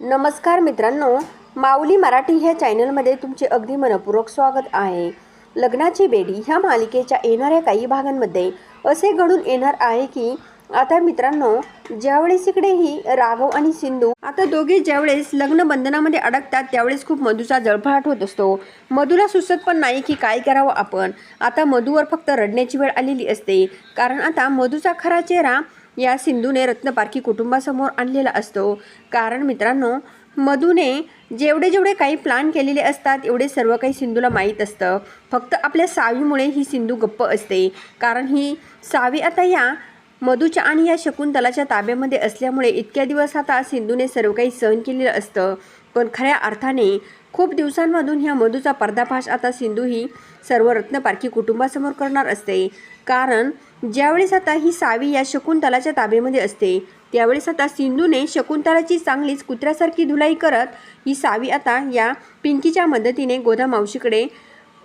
नमस्कार मित्रांनो माऊली मराठी ह्या चॅनलमध्ये तुमचे अगदी मनपूर्वक स्वागत आहे. लग्नाची बेडी ह्या मालिकेच्या येणाऱ्या काही भागांमध्ये असे घडून येणार आहे की आता मित्रांनो ज्यावेळेस इकडेही राघव आणि सिंधू आता दोघे ज्यावेळेस लग्न बंधनामध्ये अडकतात त्यावेळेस खूप मधूचा जळफळाट होत असतो. मधूला सुचत पण नाही की काय करावं आपण. आता मधूवर फक्त रडण्याची वेळ आलेली असते. कारण आता मधूचा खरा चेहरा या सिंधूने रत्नपारखी कुटुंबासमोर आणलेला असतो. कारण मित्रांनो मधूने जेवढे जेवढे काही प्लान केलेले असतात एवढे सर्व काही सिंधूला माहीत असतं. फक्त आपल्या सावीमुळे ही सिंधू गप्प असते. कारण ही सावी आता या मधूच्या आणि या शकुंतलाच्या ताब्यामध्ये असल्यामुळे इतक्या दिवस आता सिंधूने सर्व काही सहन केलेलं असतं. पण खऱ्या अर्थाने खूप दिवसांमधून ह्या मधूचा पर्दाफाश आता सिंधू ही सर्व रत्नपारखी कुटुंबासमोर करणार असते. कारण ज्यावेळेस आता ही सावी या शकुंतलाच्या ताब्यामध्ये असते त्यावेळेस आता सिंधूने शकुंतलाची चांगलीच कुत्र्यासारखी धुलाई करत ही सावी आता या पिंकीच्या मदतीने गोदा मावशीकडे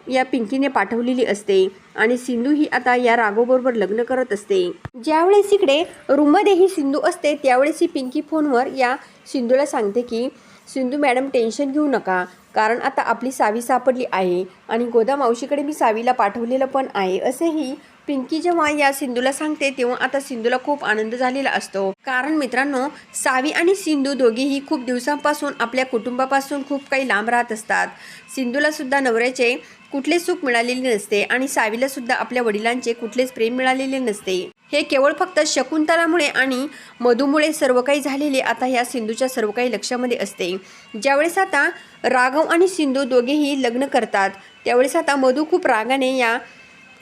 या पिंकीने पाठवलेली असते आणि सिंधू ही आता या राघोबरोबर लग्न करत असते. ज्यावेळेस इकडे रूममध्ये ही सिंधू असते त्यावेळेस ही पिंकी फोनवर या सिंधूला सांगते की सिंधू मॅडम टेन्शन घेऊ नका कारण आता आपली सावी सापडली आहे आणि गोदा मावशीकडे मी सावीला पाठवलेलं पण आहे असेही पिंकी जेव्हा या सिंधूला सांगते तेव्हा आता सिंधूला खूप आनंद झालेला असतो. कारण मित्रांनो सावी आणि सिंधू दोघेही खूप दिवसांपासून आपल्या कुटुंबापासून खूप काही लांब राहत असतात. सिंधूला सुद्धा नवऱ्याचे कुठले सुख मिळालेले नसते आणि सावीला सुद्धा आपल्या वडिलांचे कुठलेच प्रेम मिळालेले नसते. हे केवळ फक्त शकुंतलामुळे आणि मधूमुळे सर्व काही झालेले आता ह्या सिंधूच्या सर्व काही लक्षामध्ये असते. ज्यावेळेस आता राघव आणि सिंधू दोघेही लग्न करतात त्यावेळेस आता मधू खूप रागाने या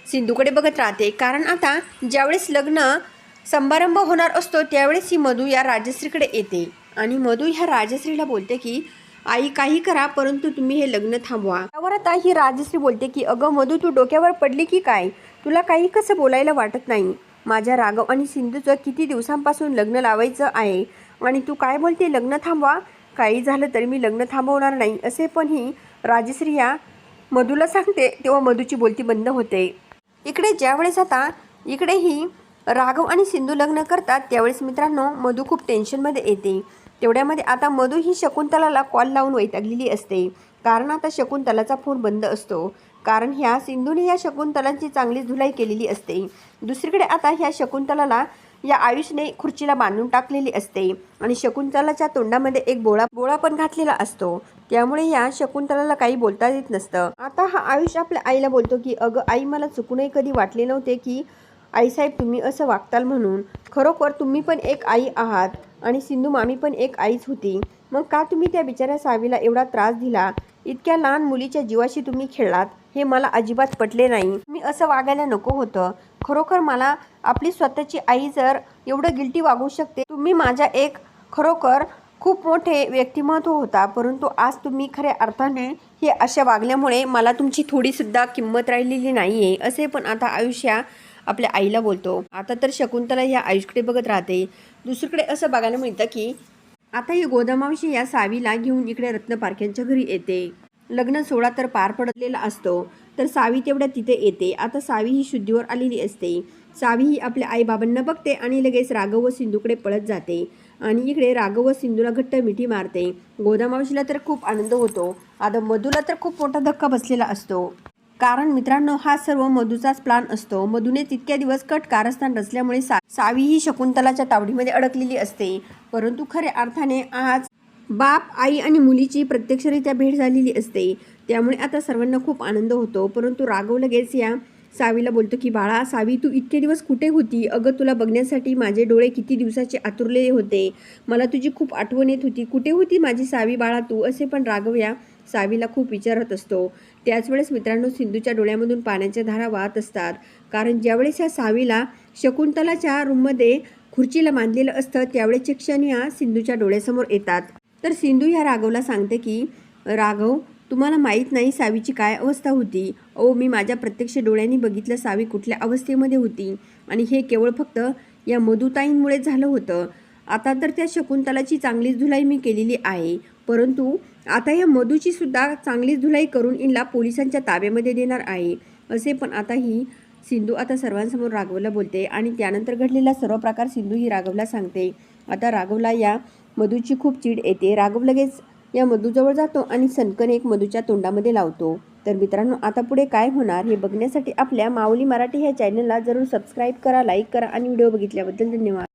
सिंधूकडे बघत राहते. कारण आता ज्यावेळेस लग्न समारंभ होणार असतो त्यावेळेस ही मधू या राजश्रीकडे येते. आणि मधू ह्या राजश्रीला बोलते की आई काही करा परंतु तुम्ही हे लग्न थांबवा. त्यावर आता ही राजश्री बोलते की अगं मधू तू डोक्यावर पडली की काय? तुला काही कसं बोलायला वाटत नाही? माझ्या राघव आणि सिंधूचं किती दिवसांपासून लग्न लावायचं आहे? आणि तू काय बोलते? लग्न थांबवा. काही झालं तरी मी लग्न थांबवणार नाही असे पण ही राजश्री या मधूला सांगते तेव्हा मधूची बोलती बंद होते. इकडे ज्यावेळेस आता इकडेही राघव आणि सिंधू लग्न करतात त्यावेळेस मित्रांनो मधू खूप टेन्शनमध्ये येते. तेवढ्यामध्ये आता मधू ही शकुंतलाला कॉल लावून वैतागलेली असते. कारण आता शकुंतलाचा फोन बंद असतो. कारण ह्या सिंधूने या शकुंतलांची चांगली धुलाई केलेली असते. दुसरीकडे आता ह्या शकुंतलाला या आयुषने खुर्चीला बांधून टाकलेली असते आणि शकुंतलाच्या तोंडामध्ये एक बोळा बोळा पण घातलेला असतो. त्यामुळे या शकुंतलाला काही बोलता येत नसतं. आता हा आयुष आपल्या आईला बोलतो की अगं आई मला चुकूनही कधी वाटले नव्हते की आईसाहेब तुम्ही असं वागताल म्हणून. खरोखर तुम्ही पण एक आई आहात आणि सिंधू मामी पण एक आईच होती. मग का तुम्ही त्या बिचाऱ्या सावीला एवढा त्रास दिला? इतक्या लहान मुलीच्या जीवाशी तुम्ही खेळलात. हे मला अजिबात पटले नाही. मी असं वागायला नको होतं. खरोखर मला आपली स्वतःची आई जर एवढं गिल्टी वागू शकते तुम्ही माझ्या एक खरोखर खूप मोठे व्यक्तिमत्व होता परंतु आज तुम्ही खऱ्या अर्थाने हे अशा वागल्यामुळे मला तुमची थोडीसुद्धा किंमत राहिलेली नाही आहे असे पण आता आयुष्या आपल्या आईला बोलतो. आता तर शकुंतला ह्या आयुषकडे बघत राहते. दुसरीकडे असं बघायला मिळतं की आता ही गोदामावशी या सावीला घेऊन इकडे रत्नपारख्यांच्या घरी येते. लग्न सोहळा तर पार पडलेला असतो तर सावी तेवढ्या तिथे येते. आता सावी ही शुद्धीवर आलेली असते. सावी ही आपल्या आईबाबांना बघते आणि लगेच राघव व सिंधूकडे पळत जाते आणि इकडे राघव व सिंधूला घट्ट मिठी मारते. गोदामावशीला तर खूप आनंद होतो. आता मधूला तर खूप मोठा धक्का बसलेला असतो. कारण मित्रांनो हा सर्व मधूचाच प्लान असतो. मधूने तितक्या दिवस कट कारस्थान रचल्यामुळे सा सावी ही शकुंतलाच्या तावडीमध्ये अडकलेली असते. परंतु खऱ्या अर्थाने आज बाप आई आणि मुलीची प्रत्यक्षरित्या भेट झालेली असते. त्यामुळे आता सर्वांना खूप आनंद होतो. परंतु राघव लगेच या सावीला बोलतो की बाळा सावी तू इतके दिवस कुठे होती? अगं तुला बघण्यासाठी माझे डोळे किती दिवसाचे आतुरलेले होते. मला तुझी खूप आठवण येत होती. कुठे होती माझी सावी? बाळा तू असे पण राघव या सावीला खूप विचारत असतो. त्याच वेळेस मित्रांनो सिंधूच्या डोळ्यामधून पाण्याच्या धारा वाहत असतात. कारण ज्यावेळेस या सावीला शकुंतलाच्या रूममध्ये खुर्चीला बांधलेलं असतं त्यावेळेचे क्षण या सिंधूच्या डोळ्यासमोर येतात. तर सिंधू ह्या राघवला सांगते की राघव तुम्हाला माहीत नाही सावीची काय अवस्था होती. ओ मी माझ्या प्रत्यक्ष डोळ्यांनी बघितलं सावी कुठल्या अवस्थेमध्ये होती. आणि हे केवळ फक्त या मधुताईंमुळे झालं होतं. आता तर त्या शकुंतलाची चांगलीच धुलाई मी केलेली आहे. परंतु आता या मधूची सुद्धा चांगलीच धुलाई करून इनला पोलिसांच्या ताब्यामध्ये देणार आहे. असे पण आता ही सिंधू आता सर्वांसमोर राघवला बोलते आणि त्यानंतर घडलेला सर्व प्रकार सिंधू ही राघवला सांगते. आता राघवला या मधूची खूप चीड येते. राघव लगेच या मधूजवळ जातो आणि सनकन एक मधूच्या तोंडामध्ये लावतो. तर मित्रांनो आता पुढे काय होणार हे बघण्यासाठी आपल्या माऊली मराठी ह्या चॅनलला जरूर सबस्क्राईब करा लाईक करा आणि व्हिडिओ बघितल्याबद्दल धन्यवाद.